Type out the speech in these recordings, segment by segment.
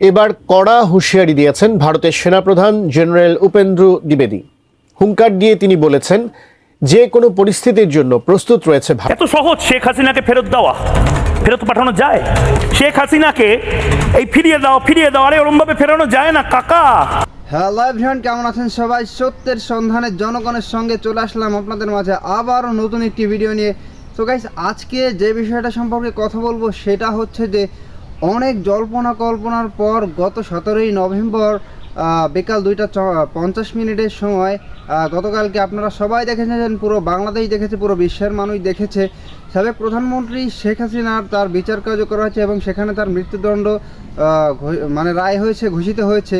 এবার কড়া হুঁশিয়ারি দিয়েছেন ভারতের সেনাপ্রধান জেনারেল উপেন্দ্র দ্বিবেদী। হুঙ্কার দিয়ে তিনি বলেছেন যে কোনো পরিস্থিতির জন্য প্রস্তুত রয়েছে ভারত। এত সহজ শেখ হাসিনাকে ফেরত দেওয়া ফেরত পাঠানো যায়? শেখ হাসিনাকে এই ফিরিয়ে দাও ফিরিয়ে দাও আরে ওরমভাবে ফেরানো যায় না কাকা? হ্যালো এভরিওয়ান কেমন আছেন সবাই? সত্যের সন্ধানে জনগণের সঙ্গে চলে আসলাম আপনাদের মাঝে আবারও নতুন একটি ভিডিও নিয়ে। তো গাইস আজকে যে বিষয়টা সম্পর্কে কথা বলব সেটা হচ্ছে যে অনেক জল্পনা কল্পনার পর গত সতেরোই নভেম্বর বিকাল দুইটা পঞ্চাশ মিনিটের সময় গতকালকে আপনারা সবাই দেখেছেন, পুরো বাংলাদেশ দেখেছে, পুরো বিশ্বের মানুষ দেখেছে। সাবেক প্রধানমন্ত্রী শেখ হাসিনার তার বিচার কার্য করা হয়েছে এবং সেখানে তার মৃত্যুদণ্ড মানে রায় হয়েছে, ঘোষিত হয়েছে।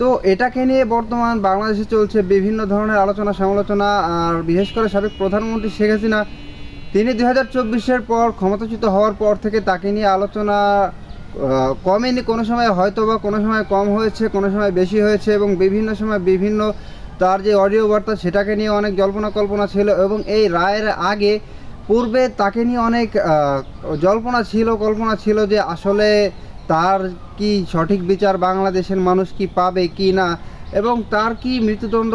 তো এটাকে নিয়ে বর্তমান বাংলাদেশে চলছে বিভিন্ন ধরনের আলোচনা সমালোচনা, আর বিশেষ করে সাবেক প্রধানমন্ত্রী শেখ হাসিনা, তিনি দুই হাজার পর ক্ষমতাচ্যুত হওয়ার পর থেকে তাকে নিয়ে আলোচনা কমেনি কোনো সময় হয়তো বা কোনো সময় কম হয়েছে, কোনো সময় বেশি হয়েছে এবং বিভিন্ন সময় বিভিন্ন তার যে অডিও বার্তা সেটাকে নিয়ে অনেক জল্পনা কল্পনা ছিল এবং এই রায়ের আগে পূর্বে তাকে নিয়ে অনেক জল্পনা ছিল, কল্পনা ছিল যে আসলে তার কি সঠিক বিচার বাংলাদেশের মানুষ কি পাবে কি না এবং তার কি মৃত্যুদণ্ড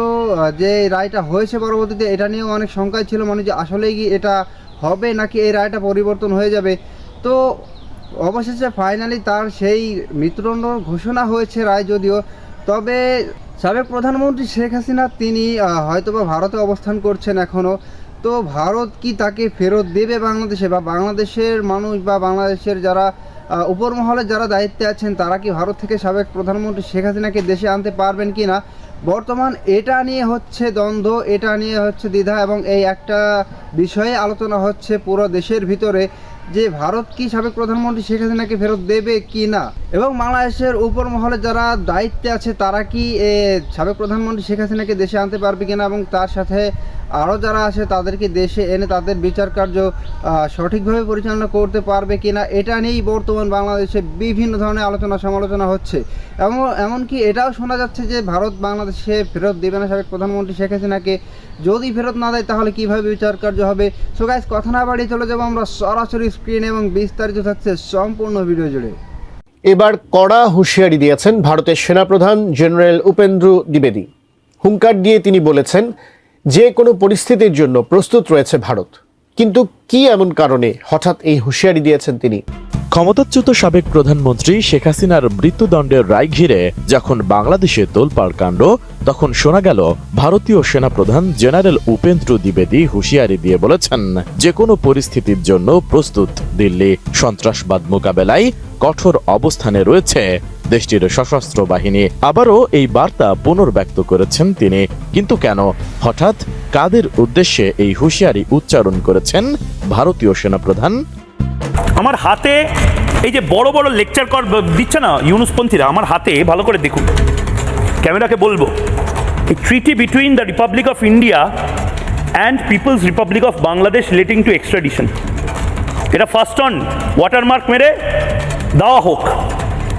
যে রায়টা হয়েছে পরবর্তীতে এটা নিয়েও অনেক শঙ্কায় ছিল মানে যে আসলেই কি এটা হবে নাকি এই রায়টা পরিবর্তন হয়ে যাবে। তো অবশেষে ফাইনালি তার সেই মৃত্যুদণ্ড ঘোষণা হয়েছে রায় যদিও, তবে সাবেক প্রধানমন্ত্রী শেখ হাসিনা তিনি হয়তোবা ভারতে অবস্থান করছেন এখনও তো ভারত কি তাকে ফেরত দেবে বাংলাদেশে বা বাংলাদেশের মানুষ বা বাংলাদেশের যারা উপর মহলে যারা দায়িত্বে আছেন, তারা কি ভারত থেকে সাবেক প্রধানমন্ত্রী শেখ হাসিনাকে দেশে আনতে পারবেন কি না বর্তমান এটা নিয়ে হচ্ছে দ্বন্দ্ব, এটা নিয়ে হচ্ছে দ্বিধা এবং এই একটা বিষয়ে আলোচনা হচ্ছে পুরো দেশের ভিতরে। যে ভারত কি সাবেক প্রধানমন্ত্রী শেখ হাসিনাকে ফেরত দেবে কি না? এবং বাংলাদেশের উপর মহলে যারা দায়িত্বে আছে, তারা কি সাবেক প্রধানমন্ত্রী শেখ হাসিনাকে দেশে আনতে পারবে কিনা? এবং তার সাথে আরও যারা আছে, তাদেরকে দেশে এনে তাদের বিচার কার্য সঠিকভাবে পরিচালনা করতে পারবে কিনা? এটা নিয়েই বর্তমান বাংলাদেশে বিভিন্ন ধরনের আলোচনা সমালোচনা হচ্ছে। এমন এমনকি এটাও শোনা যাচ্ছে যে ভারত বাংলাদেশে ফেরত দেবে না সাবেক প্রধানমন্ত্রী শেখ হাসিনাকে। যদি ফেরত না দেয়, তাহলে কীভাবে বিচার কার্য হবে? সো গাইজ কথা না বাড়িয়ে চলে যাব আমরা সরাসরি স্ক্রিন এবং বিস্তারিত থাকছে সম্পূর্ণ ভিডিও জুড়ে। এবার কড়া হুঁশিয়ারি দিয়েছেন ভারতের সেনাপ্রধান জেনারেল উপেন্দ্র দ্বিবেদী। হুঙ্কার দিয়ে তিনি বলেছেন, যে কোনো পরিস্থিতির জন্য প্রস্তুত রয়েছে ভারত। কিন্তু কি এমন কারণে? হঠাৎ এই হুঁশিয়ারি দিয়েছেন তিনি। ক্ষমতাচ্যুত সাবেক প্রধানমন্ত্রী শেখ হাসিনার মৃত্যুদণ্ডের রায় ঘিরে যখন বাংলাদেশে তোলপাড় কাণ্ড, তখন শোনা গেল, ভারতীয় সেনাপ্রধান জেনারেল উপেন্দ্র দ্বিবেদী হুঁশিয়ারি দিয়ে বলেছেন যে কোনো পরিস্থিতির জন্য প্রস্তুত দিল্লি সন্ত্রাসবাদ মোকাবেলায় কঠোর অবস্থানে রয়েছে দেশটির সশস্ত্র বাহিনী আবারও এই বার্তা পুনর্ব্যক্ত করেছেন তিনি। কিন্তু কেন? হঠাৎ কাদের উদ্দেশ্যে এই হুঁশিয়ারি উচ্চারণ করেছেন ভারতীয় সেনাপ্রধান? আমার হাতে এই যে বড় বড় লেকচার কর দিচ্ছে না ইউনুসপন্থীরা, আমার হাতে, ভালো করে দেখুন। ক্যামেরাকে বলব। এই treaty between the republic of India and people's republic of Bangladesh relating to extradition এটা ফার্স্ট অন ওয়াটারমার্ক মেরে দেওয়া হোক।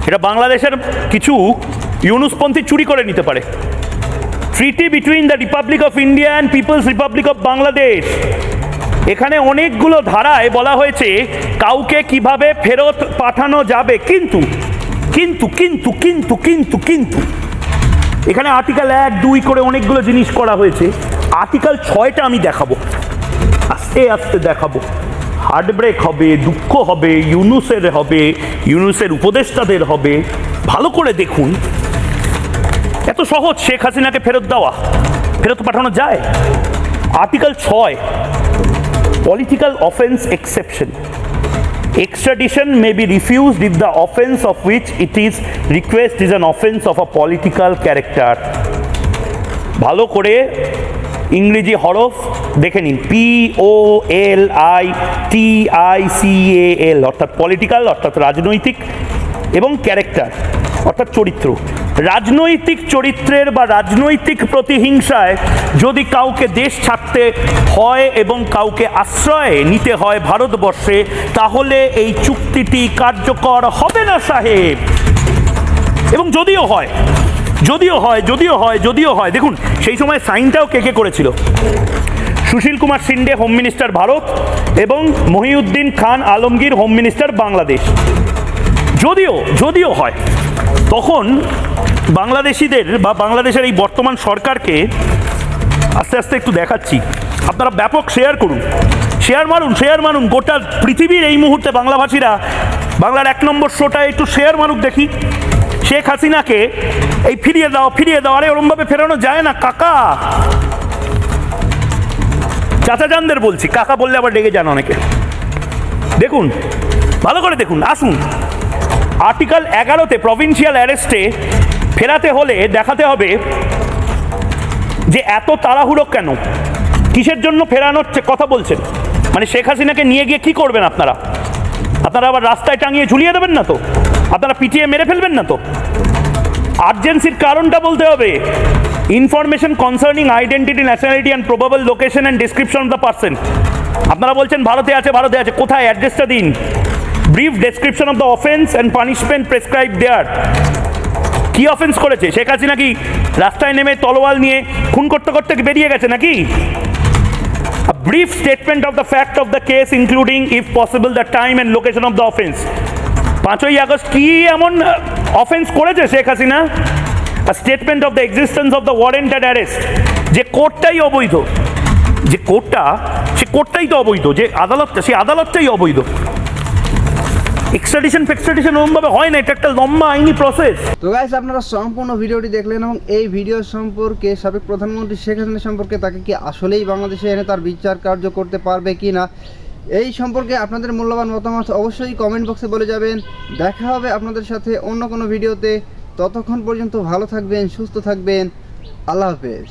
এটা বাংলাদেশের কিছু ইউনুসপন্থী চুরি করে নিতে পারে। Treaty between the republic of India and people's republic of Bangladesh এখানে অনেকগুলো ধারায় বলা হয়েছে কাউকে কীভাবে ফেরত পাঠানো যাবে। কিন্তু কিন্তু কিন্তু কিন্তু কিন্তু কিন্তু। এখানে আর্টিকেল এক, দুই করে অনেকগুলো জিনিস করা হয়েছে। আর্টিকেল ছয়টা আমি দেখাবো। আস্তে আস্তে দেখাবো। হার্টব্রেক হবে, দুঃখ হবে, ইউনুসের হবে, ইউনুসের উপদেষ্টাদের হবে। ভালো করে দেখুন। এত সহজ শেখ হাসিনাকে ফেরত দেওয়া। ফেরত পাঠানো যায়। আর্টিকেল ছয়, political offence exception. Extradition may be refused if the offence of which it is request is an offence of a political character. ভালো করে ইংরেজি হরফ দেখে নিন P O L I T I C A L অর্থাৎ political অর্থাৎ রাজনৈতিক এবং ক্যারেক্টার অর্থাৎ চরিত্র। রাজনৈতিক চরিত্রের বা রাজনৈতিক প্রতিহিংসায় যদি কাউকে দেশ ছাড়তে হয় এবং কাউকে আশ্রয় নিতে হয় ভারতবর্ষে, তাহলে এই চুক্তিটি কার্যকর হবে না সাহেব। এবং যদিও হয় যদিও হয় যদিও হয় যদিও হয়। দেখুন, সেই সময় সাইনটাও কে কে করেছিল? সুশীল কুমার সিন্ডে, হোম মিনিস্টার ভারত এবং মহিউদ্দিন খান আলমগীর, হোম মিনিস্টার বাংলাদেশ। যদিও যদিও হয়, তখন বাংলাদেশিদের বা বাংলাদেশের এই বর্তমান সরকারকে আস্তে আস্তে একটু দেখাচ্ছি। আপনারা ব্যাপক শেয়ার করুন। শেয়ার মারুন শেয়ার মারুন। গোটা পৃথিবীর এই মুহূর্তে বাংলাভাষীরা বাংলার এক নম্বর শোটা একটু শেয়ার মারুক দেখি। শেখ হাসিনাকে এই ফিরিয়ে দাও ফিরিয়ে দাও। আরে, ওরমভাবে ফেরানো যায় না, কাকা। চাচা জানদের বলছি, কাকা বললে আবার ডেকে যান অনেকে। দেখুন, ভালো করে দেখুন, আসুন। আর্টিকেল এগারোতে প্রভিন্সিয়াল অ্যারেস্টে ফেরাতে হলে দেখাতে হবে যে এত তাড়াহুড়ো কেন? কিসের জন্য ফেরানোর কথা বলছেন? মানে শেখ হাসিনাকে নিয়ে গিয়ে কি করবেন আপনারা? আপনারা আবার রাস্তায় টাঙিয়ে ঝুলিয়ে দেবেন না তো? আপনারা পিটিয়ে মেরে ফেলবেন না তো। আর্জেন্সির কারণটা বলতে হবে। Information concerning identity nationality and probable location and description of the person আপনারা বলছেন, ভারতে আছে ভারতে আছে, কোথায়? অ্যাড্রেসটা দিন। Brief description of the offence and punishment prescribed there কি অফেন্স করেছে? শেখ হাসিনা কি রাস্তায় নেমে তলোয়াল নিয়ে খুন করতে করতে বেরিয়ে গেছে নাকি? Brief statement of the fact fact of case including if possible the time and location location the offense পাঁচই আগস্ট কি এমন অফেন্স করেছে Sheikh Hasina? Of the existence of the warrant and arrest. যে কোর্টটাই অবৈধ, যে কোর্টটা, সে কোর্টটাই তো অবৈধ, যে আদালতটা সেই আদালতটাই অবৈধ। এক্সট্রাডিশন ফেক্সট্রাডিশন ওরমভাবে হয় না, এটা একটা লম্বা আইনি প্রসেস তো গাইস আপনারা সম্পূর্ণ ভিডিওটি দেখলেন এবং এই ভিডিও সম্পর্কে সাবেক প্রধানমন্ত্রী শেখ হাসিনা সম্পর্কে তাকে কি আসলেই বাংলাদেশে এনে তার বিচার কার্য করতে পারবে কি না এই সম্পর্কে আপনাদের মূল্যবান মতামত অবশ্যই কমেন্ট বক্সে বলে যাবেন। দেখা হবে আপনাদের সাথে অন্য কোনো ভিডিওতে ততক্ষণ পর্যন্ত ভালো থাকবেন, সুস্থ থাকবেন। আল্লাহ হাফেজ।